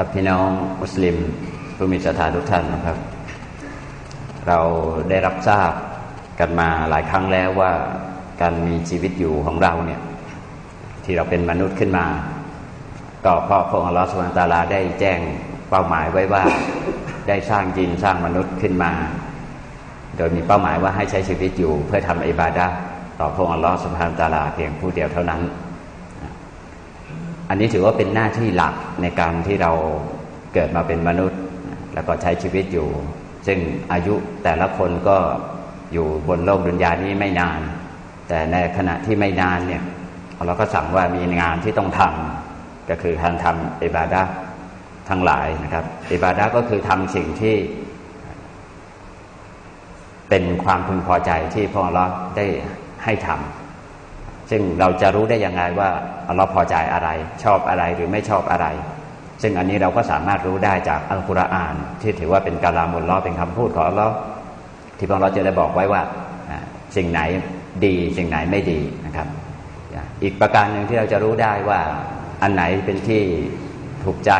ครับพี่น้องมุสลิมผู้มีศรัทธาทุกท่านนะครับ เราได้รับทราบกันมาหลายครั้งแล้วว่าการมีชีวิตอยู่ของเราเนี่ยที่เราเป็นมนุษย์ขึ้นมา ก็เพราะพระองค์ลอสุบานตาลาได้แจ้งเป้าหมายไว้ว่าได้สร้างจินสร้างมนุษย์ขึ้นมา โดยมีเป้าหมายว่าให้ใช้ชีวิตอยู่เพื่อทำอิบาดะต่อพระองค์ลอสุบฮาตาลาเพียงผู้เดียวเท่านั้น อันนี้ถือว่าเป็นหน้าที่หลักในการที่เราเกิดมาเป็นมนุษย์ แล้วก็ใช้ชีวิตอยู่ ซึ่งอายุแต่ละคนก็อยู่บนโลกดุนยานี้ไม่นาน แต่ในขณะที่ไม่นานเนี่ยเราก็สั่งว่ามีงานที่ต้องทำก็คือการทำอิบาดะทั้งหลายนะครับอิบาดะก็คือทำสิ่งที่ เป็นความพึงพอใจที่พระองค์ได้ให้ทำ ซึ่งเราจะรู้ได้ยังไงว่าอัลลอฮ์พอใจอะไร ชอบอะไรหรือไม่ชอบอะไร ซึ่งอันนี้เราก็สามารถรู้ได้จากอัลกุรอาน ที่ถือว่าเป็นกาลามุลลอเป็นคำพูดของอัลลอฮ์ที่พระองค์จะได้บอกไว้ว่าสิ่งไหนดีสิ่งไหนไม่ดีนะครับ อีกประการหนึ่งที่เราจะรู้ได้ว่าอันไหนเป็นที่ถูกใจ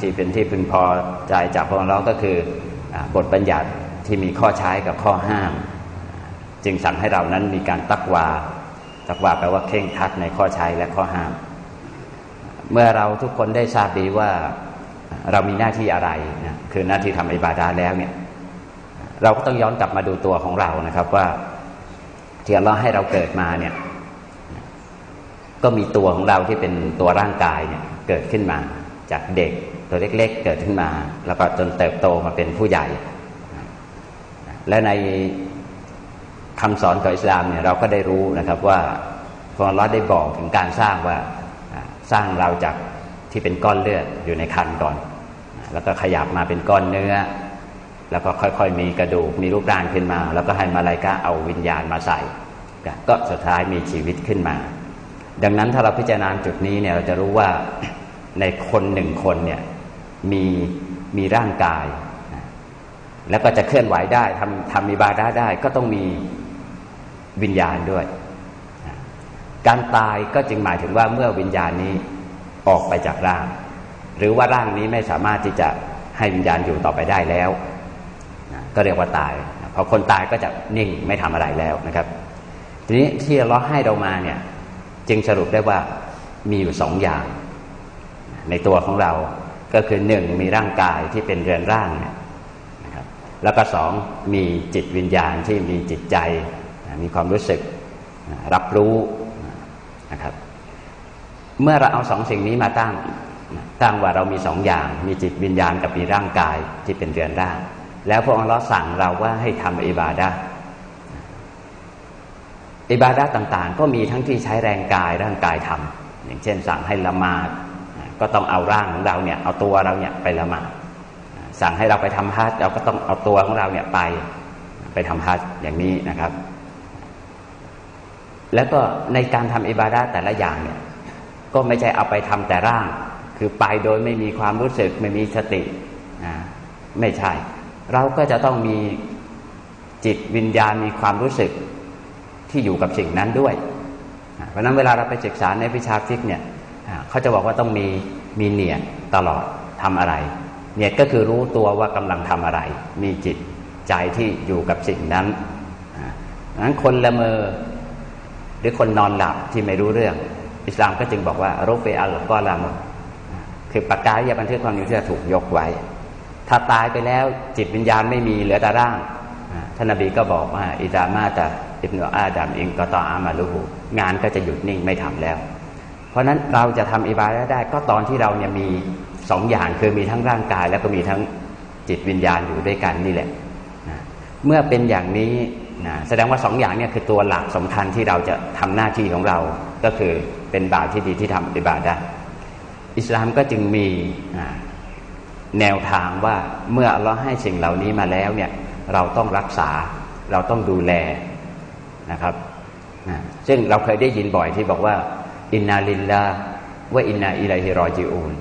ที่เป็นที่พึงพอใจจากพระองค์เราก็คือบทบัญญัติที่มีข้อใช้กับข้อห้าม จึงสั่งให้เรานั้นมีการตักวา ตักวาแปลว่าเข่งคัดในข้อใช้และข้อห้าม เมื่อเราทุกคนได้ทราบดีว่าเรามีหน้าที่อะไรนะคือหน้าที่ทำอิบาดาแล้วเนี่ย เราก็ต้องย้อนกลับมาดูตัวของเรานะครับว่าที่เราให้เราเกิดมาเนี่ย ก็มีตัวของเราที่เป็นตัวร่างกายเนี่ย เกิดขึ้นมาจากเด็กตัวเล็ก ๆ เกิดขึ้นมา แล้วก็จนเติบโตมาเป็นผู้ใหญ่ และใน คำสอนของอิสลามเนี่ยเราก็ได้รู้นะครับว่าพระองค์ได้บอกถึงการสร้างว่าสร้างเราจากที่เป็นก้อนเลือดอยู่ในคันก่อน แล้วก็ขยับมาเป็นก้อนเนื้อ แล้วก็ค่อยๆ มีกระดูกมีรูปร่างขึ้นมา แล้วก็ให้มาลายกาเอาวิญญาณมาใส่ ก็สุดท้ายมีชีวิตขึ้นมา ดังนั้นถ้าเราพิจารณาจุดนี้เนี่ยเราจะรู้ว่าในคนหนึ่งคนเนี่ยมีมีร่างกาย แล้วก็จะเคลื่อนไหวได้ทำทำมีบาดาได้ก็ต้องมี วิญญาณด้วย การตายก็จึงหมายถึงว่าเมื่อวิญญาณนี้ออกไปจากร่าง หรือว่าร่างนี้ไม่สามารถที่จะให้วิญญาณอยู่ต่อไปได้แล้ว ก็เรียกว่าตายพอคนตายก็จะนิ่งไม่ทำอะไรแล้วนะครับ ทีนี้ที่เราให้เรามาเนี่ยจึงสรุปได้ว่ามีอยู่สองอย่าง ในตัวของเราก็คือหนึ่งมีร่างกายที่เป็นเรือนร่างนะครับแล้วก็สองมีจิตวิญญาณที่มีจิตใจ มีความรู้สึกรับรู้นะครับ เมื่อเราเอาสองสิ่งนี้มาตั้งตั้งว่าเรามีสองอย่าง มีจิตวิญญาณกับมีร่างกายที่เป็นเรือนร่าง แล้วพระองค์เราสั่งเราว่าให้ทำอิบาดะอิบาดะต่างๆ ก็มีทั้งที่ใช้แรงกายร่างกายทำอย่างเช่น สั่งให้ละหมาดก็ต้องเอาร่างของเราเนี่ยเอาตัวเราเนี่ยไปละหมาดสั่งให้เราไปทำฮัจเราก็ต้องเอาตัวของเราเนี่ยไปไปทำฮัจอย่างนี้นะครับ แล้วก็ในการทำอิบาดาแต่ละอย่างเนี่ยก็ไม่ใช่เอาไปทำแต่ร่าง คือไปโดยไม่มีความรู้สึกไม่มีสตินะไม่ใช่ เราก็จะต้องมีจิตวิญญาณมีความรู้สึกที่อยู่กับสิ่งนั้นด้วย เพราะนั้นเวลาเราไปศึกษาในวิชาฟิกเนี่ยเขาจะบอกว่าต้องมีมีเนียดตลอดทำอะไรเนียดก็คือรู้ตัวว่ากำลังทำอะไร มีจิตใจที่อยู่กับสิ่งนั้นนั้นคนละเมอ รือคนนอนหลับที่ไม่รู้เรื่อง อิสลามก็จึงบอกว่าโรเฟอัลก็ละมคือปากกาที่บันทึกความอยู่ที่จะถูกยกไว้ ถ้าตายไปแล้วจิตวิญญาณไม่มีเหลือแต่ร่างท่านนบีก็บอกว่าอิดามาตาอิบนุอาดัมอิงกตออามาลูหูงานก็จะหยุดนิ่งไม่ทำแล้ว เพราะนั้นเราจะทำอิบาดะได้ก็ตอนที่เราเนี่ยมีสองอย่างคือมีทั้งร่างกาย แล้วก็มีทั้งจิตวิญญาณอยู่ด้วยกันนี่แหละ เมื่อเป็นอย่างนี้ นะแสดงว่าสองอย่างเนี่ยคือตัวหลักสำคัญที่เราจะทำหน้าที่ของเราก็คือเป็นบาปที่ดีที่ทำอิบาดะอิสลามก็จึงมีแนวทางว่าเมื่อเราให้สิ่งเหล่านี้มาแล้วเนี่ยเราต้องรักษาเราต้องดูแลนะครับซึ่งเราเคยได้ยินบ่อยที่บอกว่า อินนาลินลาว่าอินนาอิลัยฮิรอจิอูน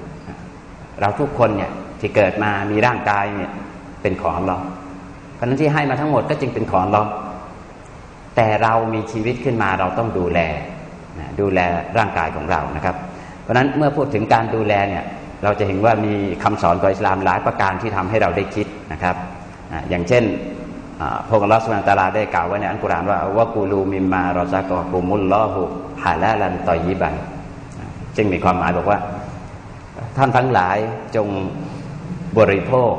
เราทุกคนเนี่ยที่เกิดมามีร่างกายเนี่ยเป็นของเรา ราะนั้นที่ให้มาทั้งหมดก็จึงเป็นของเรา แต่เรามีชีวิตขึ้นมาเราต้องดูแลดูแลร่างกายของเรานะครับ เพราะนั้นเมื่อพูดถึงการดูแลเนี่ยเราจะเห็นว่ามีคำสอนของอิสลามหลายประการที่ทำให้เราได้คิดนะครับอย่างเช่นพระองค์ลอสมาตาลาได้กล่าวไว้ในอัลกุรอานว่าวะกูลูมิมมารอซากอกุมุลลอฮุฮาลาลันตอยิบันจึงมีความหมายบอกว่า ท่านทั้งหลายจงบริโภค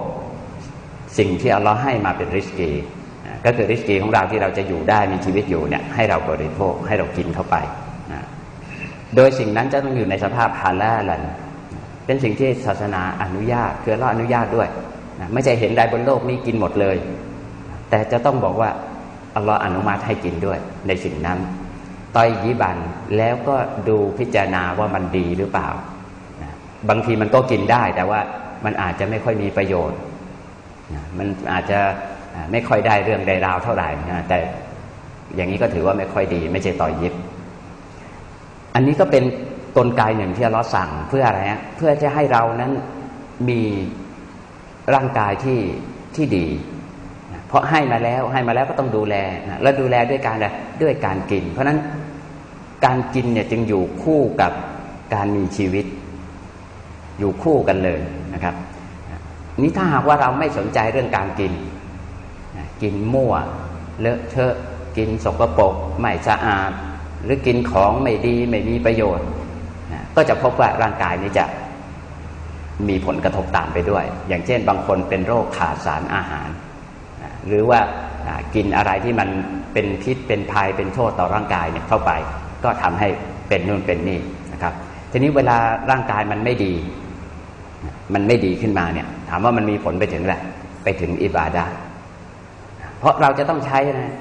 สิ่งที่อัลลอฮ์ให้มาเป็นริสกีก็คือริสกีของเราที่เราจะอยู่ได้มีชีวิตอยู่เนี่ยให้เราบริโภคให้เรากินเข้าไป โดยสิ่งนั้นจะต้องอยู่ในสภาพฮาลาลันเป็นสิ่งที่ศาสนาอนุญาตคือเราอนุญาตด้วยไม่ใช่เห็นใดบนโลกนี้กินหมดเลย แต่จะต้องบอกว่าอัลลอฮ์อนุมัติให้กินด้วยในสิ่งนั้นต้อยยิบันแล้วก็ดูพิจารณาว่ามันดีหรือเปล่า บางทีมันก็กินได้แต่ว่ามันอาจจะไม่ค่อยมีประโยชน์ มันอาจจะไม่ค่อยได้เรื่องใดราวเท่าไหร่นะแต่อย่างนี้ก็ถือว่าไม่ค่อยดี ไม่ใช่ต่อยิบ อันนี้ก็เป็นกลไกหนึ่งที่เราสั่งเพื่ออะไรฮะเพื่อจะให้เรานั้นมีร่างกายที่ที่ดี เพราะให้มาแล้วให้มาแล้วก็ต้องดูแลนะแล้วดูแลด้วยการอะไรด้วยการกิน เพราะฉะนั้นการกินเนี่ยจึงอยู่คู่กับการมีชีวิต อยู่คู่กันเลยนะครับ นี้ถ้าหากว่าเราไม่สนใจเรื่องการกิน กินมั่ว เลอะเทอะกินสกปรกไม่สะอาด หรือกินของไม่ดีไม่มีประโยชน์ ก็จะพบว่าร่างกายนี้จะมีผลกระทบตามไปด้วย อย่างเช่น บางคนเป็นโรคขาดสารอาหาร หรือว่ากินอะไรที่มันเป็นพิษเป็นภัยเป็นโทษต่อร่างกายเนี่ยเข้าไป ก็ทำให้เป็นนู่นเป็นนี่นะครับ ทีนี้เวลาร่างกายมันไม่ดี มันไม่ดีขึ้นมาเนี่ย ถามว่ามันมีผลไปถึงอะไรไปถึงอิบาดาเพราะเราจะต้องใช้นะ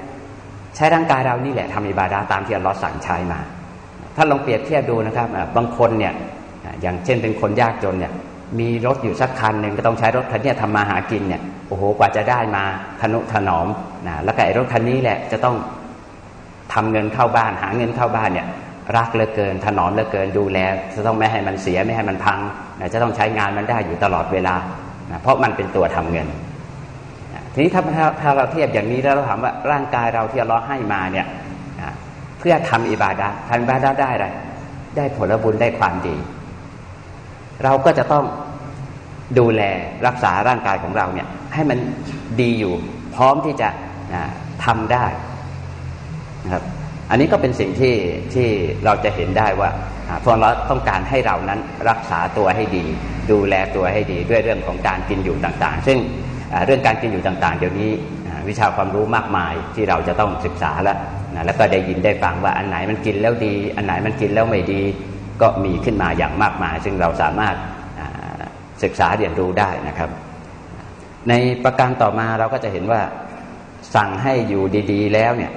ใช้ร่างกายเรานี่แหละทำอิบาดาตามที่อัลลอฮ์สั่งใช้มา ถ้าลองเปรียบเทียบดูนะครับบางคนเนี่ยอย่างเช่นเป็นคนยากจนเนี่ยมีรถอยู่สักคันหนึ่งก็ต้องใช้รถคันนี้ทำมาหากินเนี่ยโอ้โหกว่าจะได้มาทนุถนอมนะแล้วก็ไอ้รถคันนี้แหละจะต้องทำเงินเข้าบ้าน หาเงินเข้าบ้านเนี่ยรักเหลือเกินถนอมเหลือเกินดูแลจะต้องไม่ให้มันเสียไม่ให้มันพังนะจะต้องใช้งานมันได้อยู่ตลอดเวลา นะเพราะมันเป็นตัวทำเงินทีนี้ถ้าถ้าเราเทียบอย่างนี้แล้วเราถามว่าร่างกายเราที่เราให้มาเนี่ยเพื่อทำอิบาดะทำอิบาดะได้อะไรได้ผลบุญได้ความดี เราก็จะต้องดูแลรักษาร่างกายของเราเนี่ย ให้มันดีอยู่ พร้อมที่จะทำได้นะครับ อันนี้ก็เป็นสิ่งที่ที่เราจะเห็นได้ว่า พวกเราต้องการให้เรานั้นรักษาตัวให้ดี ดูแลตัวให้ดีด้วยเรื่องของการกินอยู่ต่างๆ ซึ่งเรื่องการกินอยู่ต่างๆ เดี๋ยวนี้วิชาความรู้มากมายที่เราจะต้องศึกษาแล้วนะแล้วก็ได้ยินได้ฟังว่าอันไหนมันกินแล้วดี อันไหนมันกินแล้วไม่ดี ก็มีขึ้นมาอย่างมากมาย ซึ่งเราสามารถศึกษาเรียนรู้ได้นะครับ ในประการต่อมาเราก็จะเห็นว่าสั่งให้อยู่ดี ๆ แล้วเนี่ย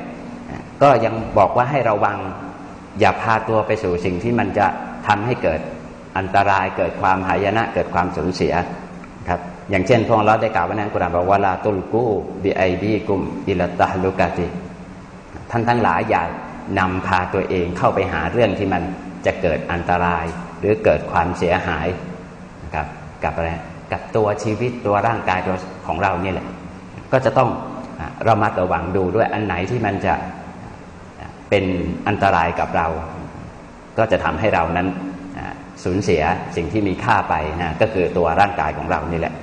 ก็ยังบอกว่าให้ระวัง อย่าพาตัวไปสู่สิ่งที่มันจะทำให้เกิดอันตรายเกิดความหายนะเกิดความสูญเสียครับอย่างเช่นพระองค์ได้กล่าวไว้ในกุรานบอกว่าลาตุลกูบิไอดีกุมอิลตาลุกาติท่านทั้งหลายอย่านำพาตัวเองเข้าไปหาเรื่องที่มันจะเกิดอันตราย หรือเกิดความเสียหายนะครับกับอะไรกับตัวชีวิตตัวร่างกายตัวของเราเนี่ยแหละ ก็จะต้องระมัดระวังดูด้วยอันไหนที่มันจะ เป็นอันตรายกับเรา ก็จะทำให้เรานั้นสูญเสียสิ่งที่มีค่าไปนะก็คือตัวร่างกายของเรานี่แหละ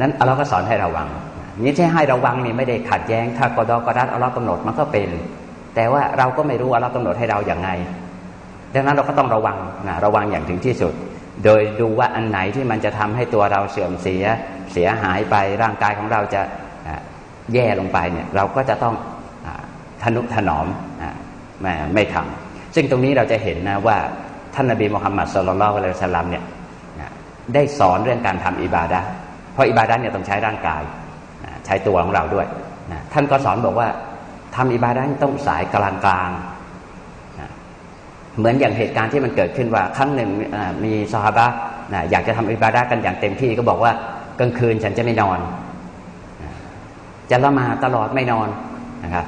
นั้นอเราก็สอนให้ระวังนี่ใช่ให้ระวังนี่ไม่ได้ขัดแย้ง ถ้ากอดอกอดัดอัลลอฮ์กำหนดมันก็เป็น แต่ว่าเราก็ไม่รู้ว่าเรากำหนดให้เราอย่างไง ดังนั้นเราก็ต้องระวังนะระวังอย่างถึงที่สุด โดยดูว่าอันไหนที่มันจะทำให้ตัวเราเสื่อมเสียเสียหายไปร่างกายของเราจะแย่ลงไปเนี่ยเราก็จะต้องทนุถนอม ไม่ไม่ทำซึ่งตรงนี้เราจะเห็นนะว่าท่านนบีมุฮัมมัดสุลลัลอะลัยฮิสลามเนี่ยได้สอนเรื่องการทำอิบาดะเพราะอิบาดะเนี่ยต้องใช้ร่างกายใช้ตัวของเราด้วยท่านก็สอนบอกว่าทำอิบาดะต้องสายกลางกลางเหมือนอย่างเหตุการณ์ที่มันเกิดขึ้นว่าครั้งหนึ่งมีซอฮาบะอยากจะทำอิบาดะกันอย่างเต็มที่ก็บอกว่ากลางคืนฉันจะไม่นอน จะละมาตลอดไม่นอนนะครับ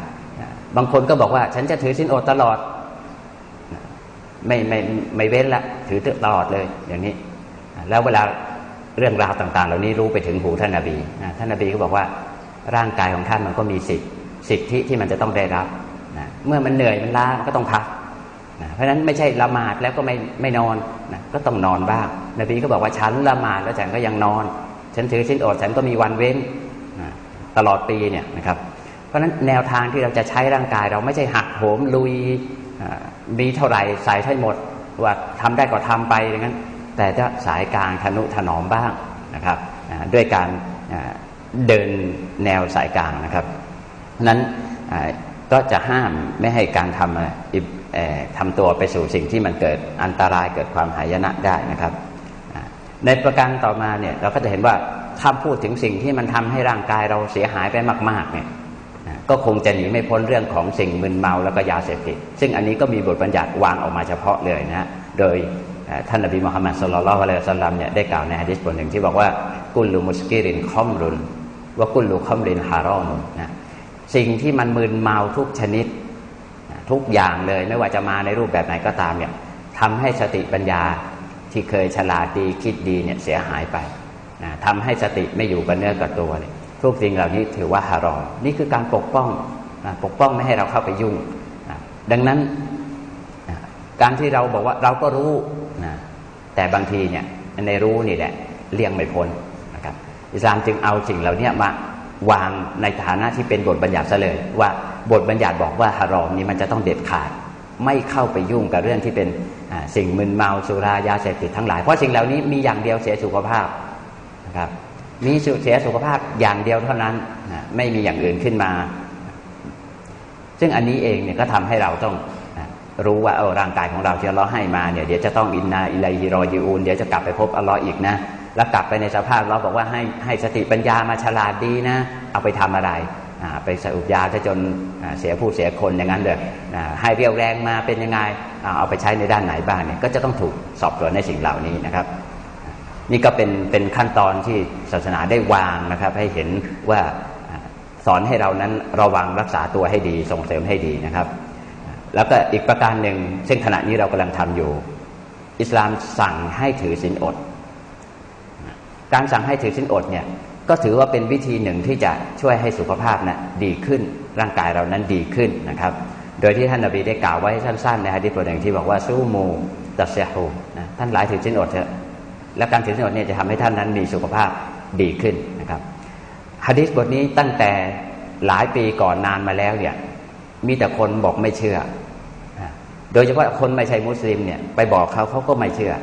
บางคนก็บอกว่า ฉันจะถือสินอดตลอด ไม่ไม่ไม่เว้นละ ถือตลอดเลย อย่างนี้ แล้วเวลาเรื่องราวต่าง ๆ เหล่านี้รู้ไปถึงหูท่านนาบีท่านนาบีก็บอกว่าร่างกายของท่านมันก็มีสิทธิสิทธิที่มันจะต้องได้รับนะเมื่อมันเหนื่อยมันล้าก็ต้องพักนะเพราะฉะนั้นไม่ใช่ละหมาดแล้วก็ไม่ไม่นอนนะก็ต้องนอนบ้าง นบีก็บอกว่าฉันละหมาดแล้วฉันก็ยังนอน ฉันถือชิ้นอดฉันก็มีวันเว้นตลอดปีเนี่ยนะครับ ราะฉะนั้นแนวทางที่เราจะใช้ร่างกาย เราไม่ใช่หักโหมลุยมีเท่าไหร่ใส่ให้หมด ว่าทำได้ก็ทำไปอย่างนั้น แต่ถ้าสายกลางทนุถนอมบ้างนะครับด้วยการเดินแนวสายกลางนะครับนั้นก็จะห้ามไม่ให้การทำทำตัวไปสู่สิ่งที่มันเกิดอันตรายเกิดความหายนะได้นะครับ ในประการต่อมาเนี่ยเราก็จะเห็นว่าถ้าพูดถึงสิ่งที่มันทำให้ร่างกายเราเสียหายไปมากๆเนี่ย ก็คงจะหนีไม่พ้นเรื่องของสิ่งมึนเมาแล้วก็ยาเสพติด ซึ่งอันนี้ก็มีบทบัญญัติวางออกมาเฉพาะเลยนะโดยท่านนบีมุฮัมมัดสุลลัลอะลัยฮิสลามเนี่ยได้กล่าวในฮะดิษบทหนึ่งที่บอกว่ากุลลุมุสกิรินคอมรุนว่ากุลลุคอมรินฮารอนุนะสิ่งที่มันมึนเมาทุกชนิดทุกอย่างเลยไม่ว่าจะมาในรูปแบบไหนก็ตามเนี่ยทำให้สติปัญญาที่เคยฉลาดดีคิดดีเนี่ยเสียหายไปนะทำให้สติไม่อยู่กับเนื้อกับตัวเลย ทุกสิ่งเหล่านี้ถือว่าฮารอม นี่คือการปกป้องปกป้องไม่ให้เราเข้าไปยุ่ง ดังนั้นการที่เราบอกว่าเราก็รู้นะแต่บางทีเนี่ยในรู้นี่แหละเลี่ยงไม่พ้นนะครับอิสลามจึงเอาสิ่งเหล่านี้มาวางในฐานะที่เป็นบทบัญญัติซะเลย ว่าบทบัญญัติบอกว่าฮารอมนี้มันจะต้องเด็ดขาด ไม่เข้าไปยุ่งกับเรื่องที่เป็นสิ่งมึนเมาสุรายาเสพติดทั้งหลายเพราะสิ่งเหล่านี้มีอย่างเดียวเสียสุขภาพนะครับ มีเสียสุขภาพอย่างเดียวเท่านั้นไม่มีอย่างอื่นขึ้นมา ซึ่งอันนี้เองเนี่ยก็ทำให้เราต้องรู้ว่าเออร่างกายของเราที่เราให้มาเนี่ยเดี๋ยวจะต้องอินนาอิไลฮิรอยูนเดี๋ยวจะกลับไปพบอัลลอฮ์อีกนะแล้วกลับไปในสภาพเราบอกว่าให้ให้สติปัญญามาฉลาดดีนะ เอาไปทำอะไรไปสูบยาจะจนเสียผู้เสียคนอย่างนั้นเลยให้เรียวแรงมาเป็นยังไงเอาไปใช้ในด้านไหนบ้างเนี่ยก็จะต้องถูกสอบสวนในสิ่งเหล่านี้นะครับ นี่ก็เป็นเป็นขั้นตอนที่ศาสนาได้วางนะครับ ให้เห็นว่าสอนให้เรานั้นระวังรักษาตัวให้ดีส่งเสริมให้ดีนะครับ แล้วก็อีกประการหนึ่งซึ่งขณะนี้เรากำลังทำอยู่ อิสลามสั่งให้ถือศีลอด การสั่งให้ถือสินอดเนี่ยก็ถือว่าเป็นวิธีหนึ่งที่จะช่วยให้สุขภาพนะดีขึ้น ร่างกายเรานั้นดีขึ้นนะครับ โดยที่ท่านนบีได้กล่าวไว้สั้นๆในฮะดิษบทหนึ่งที่บอกว่าสู้มูตัสเซฮูนะท่านหลายถือสินอดเถอะ และการถือสินอดเนี่ยจะทำให้ท่านนั้นมีสุขภาพดีขึ้นนะครับฮะดิษบทนี้ตั้งแต่หลายปีก่อนนานมาแล้วเนี่ยมีแต่คนบอกไม่เชื่อ โดยเฉพาะคนไม่ใช่มุสลิมเนี่ยไปบอกเขาเขาก็ไม่เชื่อ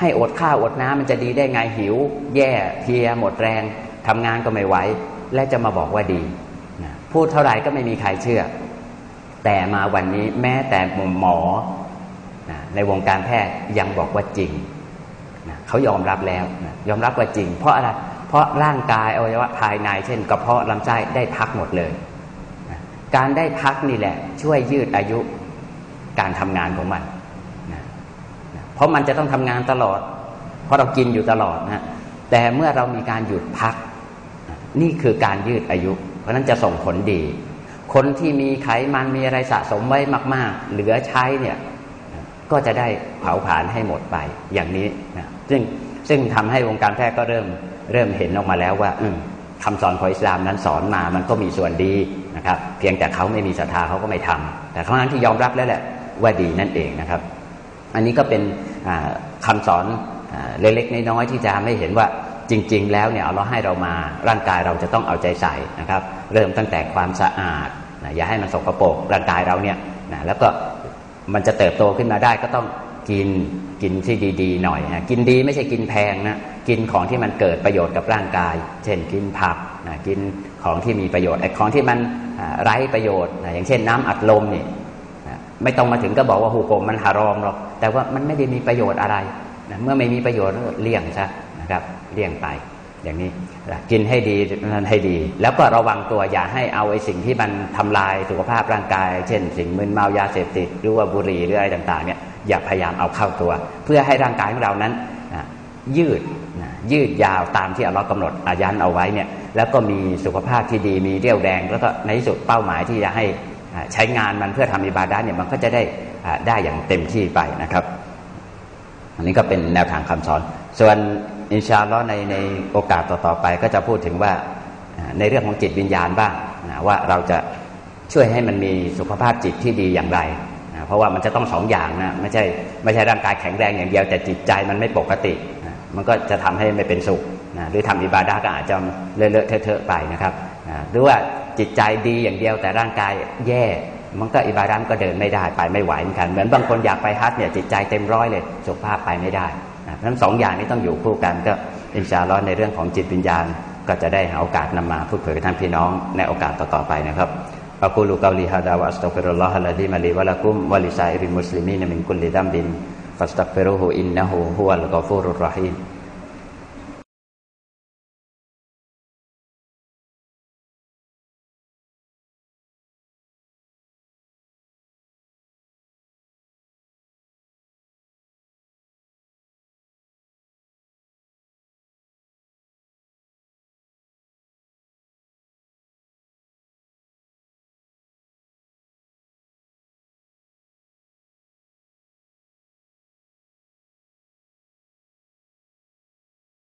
ให้อดข้าวอดน้ำมันจะดีได้ไงหิว แย่เพียหมดแรงทำงานก็ไม่ไหวและจะมาบอกว่าดี พูดเท่าไหร่ก็ไม่มีใครเชื่อ แต่มาวันนี้แม้แต่หมอ ในวงการแพทย์ยังบอกว่าจริง เขายอมรับแล้วนะยอมรับว่าจริง เพราะอะไรเพราะร่างกายอวัยวะภายใน เช่นกระเพาะลำไส้ได้พักหมดเลยนะการได้พักนี่แหละ ช่วยยืดอายุการทำงานของมันเพราะมันจะต้องทำงานตลอด เพราะเรากินอยู่ตลอดนะแต่เมื่อเรามีการหยุดพัก นี่คือการยืดอายุ เพราะนั้นจะส่งผลดี คนที่มีไขมันมีอะไรสะสมไว้มาก ๆ เหลือใช้เนี่ยก็จะได้เผาผลาญให้หมดไปอย่างนี้นะ ซึ่งซึ่งทำให้วงการแพทย์ก็เริ่มเริ่มเห็นออกมาแล้วว่าคำสอนของอิสลามนั้นสอนมามันก็มีส่วนดีนะครับ เพียงแต่เขาไม่มีศรัทธาเขาก็ไม่ทำแต่เขานั้นที่ยอมรับแล้วแหละว่าดีนั่นเองนะครับ อันนี้ก็เป็นคำสอนเล็กๆน้อยๆที่จะไม่เห็นว่าจริง ๆ แล้วเนี่ยเราให้เรามาร่างกายเราจะต้องเอาใจใส่นะครับ เริ่มตั้งแต่ความสะอาดนะอย่าให้มันสกปรกร่างกายเราเนี่ยนะแล้วก็มันจะเติบโตขึ้นมาได้ก็ต้องกิน กินที่ดีๆหน่อยนะกินดีไม่ใช่กินแพงนะกินของที่มันเกิดประโยชน์กับร่างกาย เช่นกินผักนะกินของที่มีประโยชน์ไอ้ของที่มันไร้ประโยชน์นะอย่างเช่นน้ำอัดลมนี่ไม่ต้องมาถึงก็บอกว่าหูกมมันหารอมหรอกแต่ว่ามันไม่ได้มีประโยชน์อะไรนะเมื่อไม่มีประโยชน์เลี่ยงซะนะครับเลี่ยงไปอย่างนี้กินให้ดีนั้นให้ดี แล้วก็ระวังตัวอย่าให้เอาไอ้สิ่งที่มันทำลายสุขภาพร่างกาย เช่น สิ่งมึนเมายาเสพติดหรือว่าบุหรี่หรืออะไรต่าง ๆเนี่ย อย่าพยายามเอาเข้าตัว เพื่อให้ร่างกายของเรานั้นยืดยืดยาวตามที่อัลลอฮ์กำหนดอายันเอาไว้เนี่ยแล้วก็มีสุขภาพที่ดีมีเรี่ยวแรง แล้วก็ในที่สุดเป้าหมายที่จะให้ใช้งานมันเพื่อทำอิบาดาเนี่ยมันก็จะได้ได้อย่างเต็มที่ไปนะครับ อันนี้ก็เป็นแนวทางคำสอน ส่วนอินชาอัลลอฮ์ในในโอกาสต่อๆไป ก็จะพูดถึงว่าในเรื่องของจิตวิญญาณบ้างว่าเราจะช่วยให้มันมีสุขภาพจิตที่ดีอย่างไร เพราะว่ามันจะต้องสองอย่างนะไม่ใช่ไม่ใช่ร่างกายแข็งแรงอย่างเดียวแต่จิตใจมันไม่ปกติมันก็จะทำให้ไม่เป็นสุขนะหรือทำอิบาดาก็อาจจะเลอะเทอะไปนะครับนะหรือว่าจิตใจดีอย่างเดียวแต่ร่างกายแย่มันก็อิบาดามก็เดินไม่ได้ไปไม่ไหวเหมือนกัน เหมือนบางคนอยากไปฮัทเนี่ยจิตใจเต็มร้อยเลยสุขภาพไปไม่ได้นะทั้งสองอย่างนี้ต้องอยู่คู่กันก็อินชาลอในเรื่องของจิตวิญญาณ ก็จะได้หาโอกาสนำมาพูดเผยกับท่านพี่น้องในโอกาสต่อๆไปนะครับ อักูลูกาลีฮะดาวะอัสตัฟิรุล